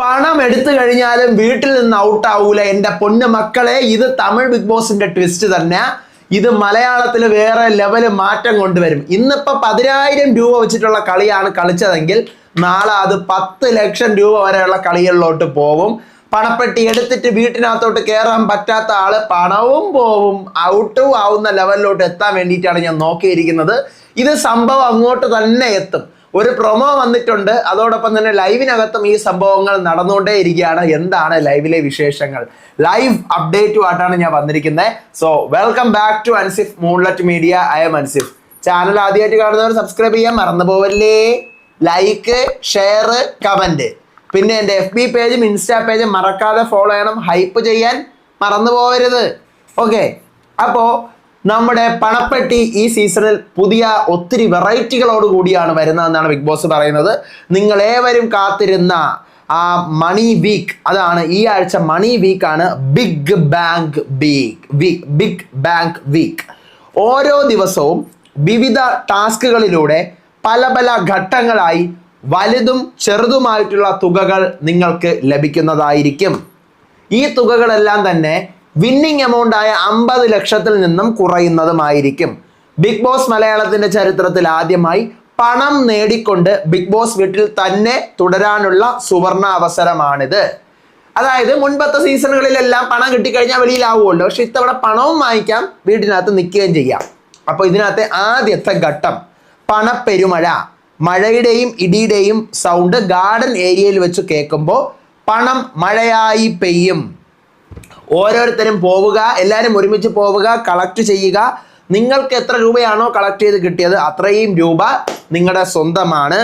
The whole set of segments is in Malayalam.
പണം എടുത്തു കഴിഞ്ഞാലും വീട്ടിൽ നിന്ന് ഔട്ടാവൂല എന്റെ പൊന്നു മക്കളെ ഇത് തമിഴ് ബിഗ് ബോസിന്റെ ട്വിസ്റ്റ് തന്നെ. ഇത് മലയാളത്തിൽ വേറെ ലെവൽ മാറ്റം കൊണ്ടുവരും. ഇന്നിപ്പോ പതിനായിരം രൂപ വെച്ചിട്ടുള്ള കളിയാണ് കളിച്ചതെങ്കിൽ നാളെ അത് പത്ത് ലക്ഷം രൂപ വരെയുള്ള കളികളിലോട്ട് പോവും പണപ്പെട്ടി എടുത്തിട്ട് വീട്ടിനകത്തോട്ട് കയറാൻ പറ്റാത്ത ആൾ പണവും പോവും. ഔട്ടും ആവുന്ന ലെവലിലോട്ട് എത്താൻ വേണ്ടിയിട്ടാണ് ഞാൻ നോക്കിയിരിക്കുന്നത്. ഇത് സംഭവം അങ്ങോട്ട് തന്നെ എത്തും. ഒരു പ്രൊമോ വന്നിട്ടുണ്ട്. അതോടൊപ്പം തന്നെ ലൈവിനകത്തും ഈ സംഭവങ്ങൾ നടന്നുകൊണ്ടേ ഇരിക്കുകയാണ്. എന്താണ് ലൈവിലെ വിശേഷങ്ങൾ? ലൈവ് അപ്ഡേറ്റുമായിട്ടാണ് ഞാൻ വന്നിരിക്കുന്നത് so welcome back to Ansif moonlet media I M Ansif channel ആദ്യമായിട്ട് കാണുന്നവർ സബ്സ്ക്രൈബ് ചെയ്യാൻ മറന്നു പോവല്ലേ ലൈക്ക് ഷെയർ കമന്റ് പിന്നെ എന്റെ എഫ് ബി പേജും ഇൻസ്റ്റാ പേജും മറക്കാതെ ഫോളോ ചെയ്യണം. ഹൈപ്പ് ചെയ്യാൻ മറന്നു പോകരുത് ഓക്കെ അപ്പോൾ നമ്മുടെ പണപ്പെട്ടി ഈ സീസണിൽ പുതിയ ഒത്തിരി വെറൈറ്റികളോട് കൂടിയാണ് വരുന്നത് എന്നാണ് ബിഗ് ബോസ് പറയുന്നത്. നിങ്ങൾ ഏവരും കാത്തിരുന്ന ആ മണി വീക്ക് അതാണ് ഈ ആഴ്ച മണി വീക്ക് ആണ് big bank week week big bank week ഓരോ ദിവസവും വിവിധ ടാസ്കുകളിലൂടെ പല പല ഘട്ടങ്ങളായി വലുതും ചെറുതുമായിട്ടുള്ള തുകകൾ നിങ്ങൾക്ക് ലഭിക്കുന്നതായിരിക്കും. ഈ തുകകളെല്ലാം തന്നെ വിന്നിംഗ് എമൗണ്ട് ആയ അമ്പത് ലക്ഷത്തിൽ നിന്നും കുറയുന്നതുമായിരിക്കും. ബിഗ് ബോസ് മലയാളത്തിന്റെ ചരിത്രത്തിൽ ആദ്യമായി പണം നേടിക്കൊണ്ട് ബിഗ് ബോസ് വീട്ടിൽ തന്നെ തുടരാനുള്ള സുവർണ അവസരമാണിത്. അതായത് മുൻപത്തെ സീസണുകളിലെല്ലാം പണം കിട്ടിക്കഴിഞ്ഞാൽ വെളിയിലാവുമല്ലോ. പക്ഷെ ഇത്തവണ പണവും വാങ്ങിക്കാം വീട്ടിനകത്ത് നിൽക്കുകയും ചെയ്യാം. അപ്പോൾ ഇതിനകത്തെ ആദ്യത്തെ ഘട്ടം പണപ്പെരുമഴ. മഴയുടെയും ഇടിയുടെയും സൗണ്ട് ഗാർഡൻ ഏരിയയിൽ വെച്ച് കേൾക്കുമ്പോൾ പണം മഴയായി പെയ്യും. ഓരോരുത്തരും പോവുക എല്ലാവരും ഒരുമിച്ച് പോവുക കളക്ട് ചെയ്യുക. നിങ്ങൾക്ക് എത്ര രൂപയാണോ കളക്ട് ചെയ്ത് കിട്ടിയത് അത്രയും രൂപ നിങ്ങളുടെ സ്വന്തമാണ്.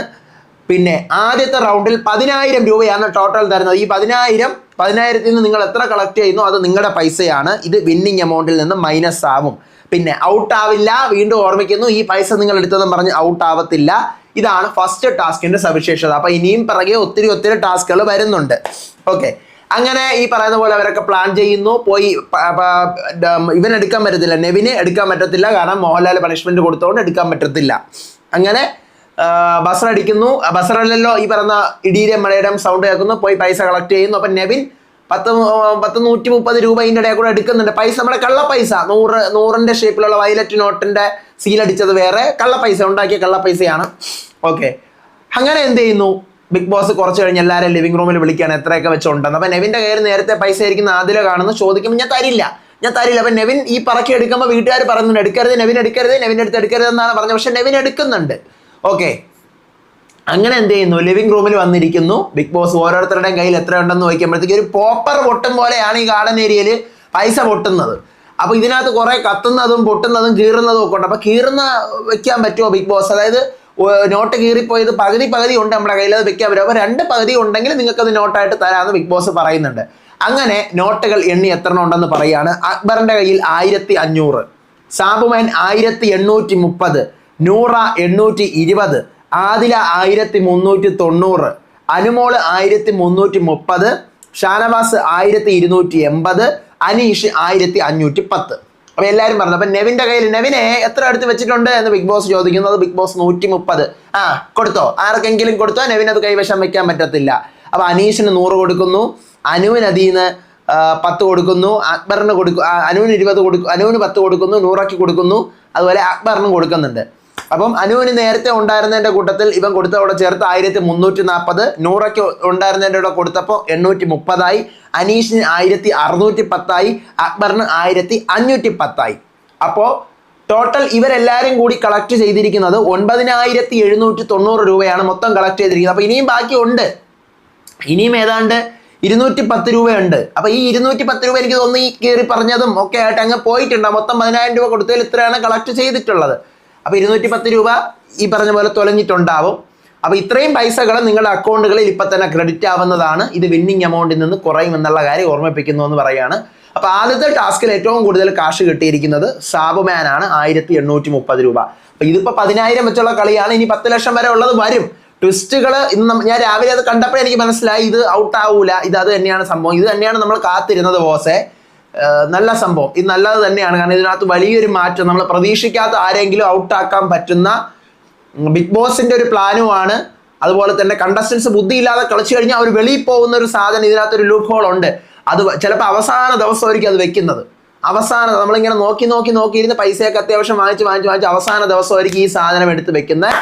പിന്നെ ആദ്യത്തെ റൗണ്ടിൽ പതിനായിരം രൂപയാണ് ടോട്ടൽ തരുന്നത്. ഈ പതിനായിരം പതിനായിരത്തിൽ നിന്ന് നിങ്ങൾ എത്ര കളക്ട് ചെയ്യുന്നു അത് നിങ്ങളുടെ പൈസയാണ്. ഇത് വിന്നിങ് എമൗണ്ടിൽ നിന്ന് മൈനസ് ആവും. പിന്നെ ഔട്ട് ആവില്ല വീണ്ടും ഓർമ്മിക്കുന്നു ഈ പൈസ നിങ്ങൾ എടുത്തതെന്ന് പറഞ്ഞ് ഔട്ട് ആവത്തില്ല. ഇതാണ് ഫസ്റ്റ് ടാസ്കിന്റെ സവിശേഷത. അപ്പൊ ഇനിയും പിറകെ ഒത്തിരി ഒത്തിരി ടാസ്കുകൾ വരുന്നുണ്ട്. ഓക്കെ അങ്ങനെ ഈ പറയുന്ന പോലെ അവരൊക്കെ പ്ലാൻ ചെയ്യുന്നു. പോയി ഇവൻ എടുക്കാൻ പറ്റത്തില്ല. നെവിന് എടുക്കാൻ പറ്റത്തില്ല. കാരണം മോഹൻലാൽ പണിഷ്മെന്റ് കൊടുത്തോണ്ട് എടുക്കാൻ പറ്റത്തില്ല. അങ്ങനെ ബസർ അടിക്കുന്നു. ബസറല്ലല്ലോ ഈ പറയുന്ന ഇടിയിലെ മഴയുടെ സൗണ്ട് കേൾക്കുന്നു. പോയി പൈസ കളക്ട് ചെയ്യുന്നു. അപ്പൊ നെവിൻ പത്ത് പത്ത് നൂറ്റി മുപ്പത് രൂപ ഇതിന്റെ ഇടയിൽ കൂടെ എടുക്കുന്നുണ്ട്. പൈസ നമ്മുടെ കള്ള പൈസ. നൂറ് നൂറിന്റെ ഷേപ്പിലുള്ള വയലറ്റ് നോട്ടിന്റെ സീലടിച്ചത് വേറെ കള്ള പൈസ. ഉണ്ടാക്കിയ കള്ള പൈസയാണ്. ഓക്കെ അങ്ങനെ എന്ത് ചെയ്യുന്നു? ബിഗ് ബോസ് കുറച്ച് കഴിഞ്ഞ് എല്ലാവരും ലിവിംഗ് റൂമിൽ വിളിക്കാൻ എത്രയൊക്കെ വെച്ചുണ്ടെന്ന്. അപ്പൊ നെവിന്റെ കയ്യിൽ നേരത്തെ പൈസ ആയിരിക്കുന്ന ആദ്യം കാണുന്നു. ചോദിക്കുമ്പോൾ ഞാൻ തരില്ല. ഞാൻ തരില്ല. അപ്പൊ നെവിൻ ഈ പറക്കി എടുക്കുമ്പോൾ വീട്ടുകാർ പറയുന്നുണ്ട് എടുക്കരുത് നെവിൻ എടുക്കരുത് നെവിൻ എടുത്ത് എടുക്കരുത് എന്നാണ് പറഞ്ഞത്. പക്ഷെ നെവിൻ എടുക്കുന്നുണ്ട്. ഓക്കെ അങ്ങനെ എന്ത് ചെയ്യുന്നു? ലിവിംഗ് റൂമിൽ വന്നിരിക്കുന്നു. ബിഗ് ബോസ് ഓരോരുത്തരുടെയും കയ്യിൽ എത്ര ഉണ്ടെന്ന് നോക്കിയപ്പോഴത്തേക്ക് ഒരു പോപ്പർ പൊട്ടും പോലെയാണ് ഈ ഗാർഡൻ ഏരിയയിൽ പൈസ പൊട്ടുന്നത്. അപ്പൊ ഇതിനകത്ത് കുറെ കത്തുന്നതും പൊട്ടുന്നതും കീറുന്നതും ഒക്കെ ഉണ്ട്. അപ്പൊ കീറുന്ന വെക്കാൻ പറ്റുമോ ബിഗ് ബോസ് അതായത് നോട്ട് കീറിപ്പോയത് പകുതി പകുതി ഉണ്ട് നമ്മുടെ കയ്യിൽ അത് വെക്കാൻ പറ്റും. അപ്പൊ രണ്ട് പകുതി ഉണ്ടെങ്കിൽ നിങ്ങൾക്ക് അത് നോട്ടായിട്ട് തരാമെന്ന് ബിഗ് ബോസ് പറയുന്നുണ്ട്. അങ്ങനെ നോട്ടുകൾ എണ്ണി എത്ര ഉണ്ടെന്ന് പറയാണ്. അക്ബറിന്റെ കയ്യിൽ ആയിരത്തി അഞ്ഞൂറ് സാബുമാൻ ആയിരത്തി എണ്ണൂറ്റി മുപ്പത് നൂറ എണ്ണൂറ്റി ഇരുപത് ആദില ആയിരത്തി മുന്നൂറ്റി തൊണ്ണൂറ് അനുമോൾ ആയിരത്തി മുന്നൂറ്റി മുപ്പത് ഷാനവാസ് ആയിരത്തി ഇരുന്നൂറ്റി എൺപത് അനീഷ് ആയിരത്തി അഞ്ഞൂറ്റി പത്ത്. അപ്പൊ എല്ലാരും പറഞ്ഞു. അപ്പൊ നെവിന്റെ കയ്യിൽ നെവിനെ എത്ര അടുത്ത് വെച്ചിട്ടുണ്ട് എന്ന് ബിഗ് ബോസ് ചോദിക്കുന്നു. അത് ബിഗ് ബോസ് നൂറ്റി മുപ്പത് ആ കൊടുത്തോ. ആർക്കെങ്കിലും കൊടുത്തോ. നെവിൻ അത് കൈവശം വെക്കാൻ പറ്റത്തില്ല. അപ്പൊ അനീഷിന് നൂറ് കൊടുക്കുന്നു. അനുവിന് അതിന്ന് പത്ത് കൊടുക്കുന്നു. അക്ബറിന് കൊടുക്കും അനുവിന് ഇരുപത് കൊടുക്കും അനുവിന് പത്ത് കൊടുക്കുന്നു. നൂറാക്കി കൊടുക്കുന്നു. അതുപോലെ അക്ബറിനും കൊടുക്കുന്നുണ്ട്. അപ്പം അനുവിന് നേരത്തെ ഉണ്ടായിരുന്നതിന്റെ കൂട്ടത്തിൽ ഇവൻ കൊടുത്തവിടെ ചേർത്ത് ആയിരത്തി മുന്നൂറ്റി നാൽപ്പത് നൂറയ്ക്ക് ഉണ്ടായിരുന്നതിന്റെ കൂടെ കൊടുത്തപ്പോൾ എണ്ണൂറ്റി മുപ്പതായി അനീഷിന് ആയിരത്തി അറുന്നൂറ്റി പത്തായി അക്ബറിന് ആയിരത്തി അഞ്ഞൂറ്റി പത്തായി. അപ്പോൾ ടോട്ടൽ ഇവരെല്ലാവരും കൂടി കളക്ട് ചെയ്തിരിക്കുന്നത് ഒൻപതിനായിരത്തി എഴുന്നൂറ്റി തൊണ്ണൂറ് രൂപയാണ് മൊത്തം കളക്ട് ചെയ്തിരിക്കുന്നത്. അപ്പോൾ ഇനിയും ബാക്കി ഉണ്ട് ഇനിയും ഏതാണ്ട് ഇരുന്നൂറ്റി പത്ത് രൂപയുണ്ട്. അപ്പൊ ഈ ഇരുന്നൂറ്റി പത്ത് രൂപ എനിക്ക് തോന്നുന്നു ഈ കയറി പറഞ്ഞതും ഒക്കെ ആയിട്ട് അങ്ങ് പോയിട്ടുണ്ട് മൊത്തം പതിനായിരം രൂപ കൊടുത്തതിൽ ഇത്രയാണ് കളക്ട് ചെയ്തിട്ടുള്ളത്. അപ്പൊ ഇരുന്നൂറ്റി പത്ത് രൂപ ഈ പറഞ്ഞ പോലെ തൊലഞ്ഞിട്ടുണ്ടാവും. അപ്പോൾ ഇത്രയും പൈസകൾ നിങ്ങളുടെ അക്കൗണ്ടുകളിൽ ഇപ്പം തന്നെ ക്രെഡിറ്റ് ആവുന്നതാണ്. ഇത് വിന്നിങ് എമൗണ്ടിൽ നിന്ന് കുറയും എന്നുള്ള കാര്യം ഓർമ്മിപ്പിക്കുന്നു എന്ന് പറയുകയാണ് അപ്പോൾ ആദ്യത്തെ ടാസ്കിൽ ഏറ്റവും കൂടുതൽ കാശ് കിട്ടിയിരിക്കുന്നത് സാബുമാൻ ആണ്. ആയിരത്തി എണ്ണൂറ്റി മുപ്പത് രൂപ. അപ്പോൾ ഇതിപ്പോൾ പതിനായിരം വെച്ചുള്ള കളിയാണ്. ഇനി പത്ത് ലക്ഷം വരെ ഉള്ളത് വരും. ട്വിസ്റ്റുകൾ ഇന്ന് ഞാൻ രാവിലെ അത് കണ്ടപ്പോഴേ എനിക്ക് മനസ്സിലായി. ഇത് ഔട്ടാവൂല ഇത് അത് തന്നെയാണ് സംഭവം. ഇത് തന്നെയാണ് നമ്മൾ കാത്തിരുന്നത് ബോസെ. നല്ല സംഭവം. ഇത് നല്ലത് തന്നെയാണ്. കാരണം ഇതിനകത്ത് വലിയൊരു മാറ്റം. നമ്മൾ പ്രതീക്ഷിക്കാത്ത ആരെങ്കിലും ഔട്ടാക്കാൻ പറ്റുന്ന ബിഗ് ബോസിന്റെ ഒരു പ്ലാനുമാണ്. അതുപോലെ തന്നെ കണ്ടസ്റ്റൻസ് ബുദ്ധിയില്ലാതെ കളിച്ചു കഴിഞ്ഞാൽ അവർ വെളിയിൽ പോകുന്ന ഒരു സാധനം ഇതിനകത്തൊരു ലൂപ്പ് ഹോൾ ഉണ്ട്. അത് ചിലപ്പോൾ അവസാന ദിവസമായിരിക്കും അത് വെക്കുന്നത്. അവസാന നമ്മളിങ്ങനെ നോക്കി നോക്കി നോക്കി നോക്കിയിരുന്ന് പൈസയൊക്കെ അത്യാവശ്യം വാങ്ങിച്ച് വാങ്ങിച്ച് വാങ്ങിച്ച് അവസാന ദിവസമായിരിക്കും ഈ സാധനം എടുത്ത് വെക്കുന്നത്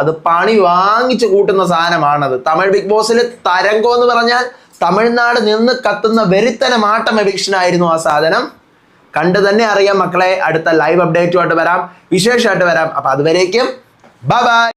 അത് പണി വാങ്ങിച്ചു കൂട്ടുന്ന സാധനമാണത്. തമിഴ് ബിഗ് ബോസിൽ തരംഗം എന്ന് പറഞ്ഞാൽ തമിഴ്നാട് നിന്ന് കത്തുന്ന വെരുത്തന മാട്ടം എവിക്ഷനായിരുന്നു ആ സാധനം. കണ്ടു തന്നെ അറിയാം മക്കളെ അടുത്ത ലൈവ് അപ്ഡേറ്റുമായിട്ട് വരാം വിശേഷമായിട്ട് വരാം. അപ്പൊ അതുവരേക്കും ബൈ ബൈ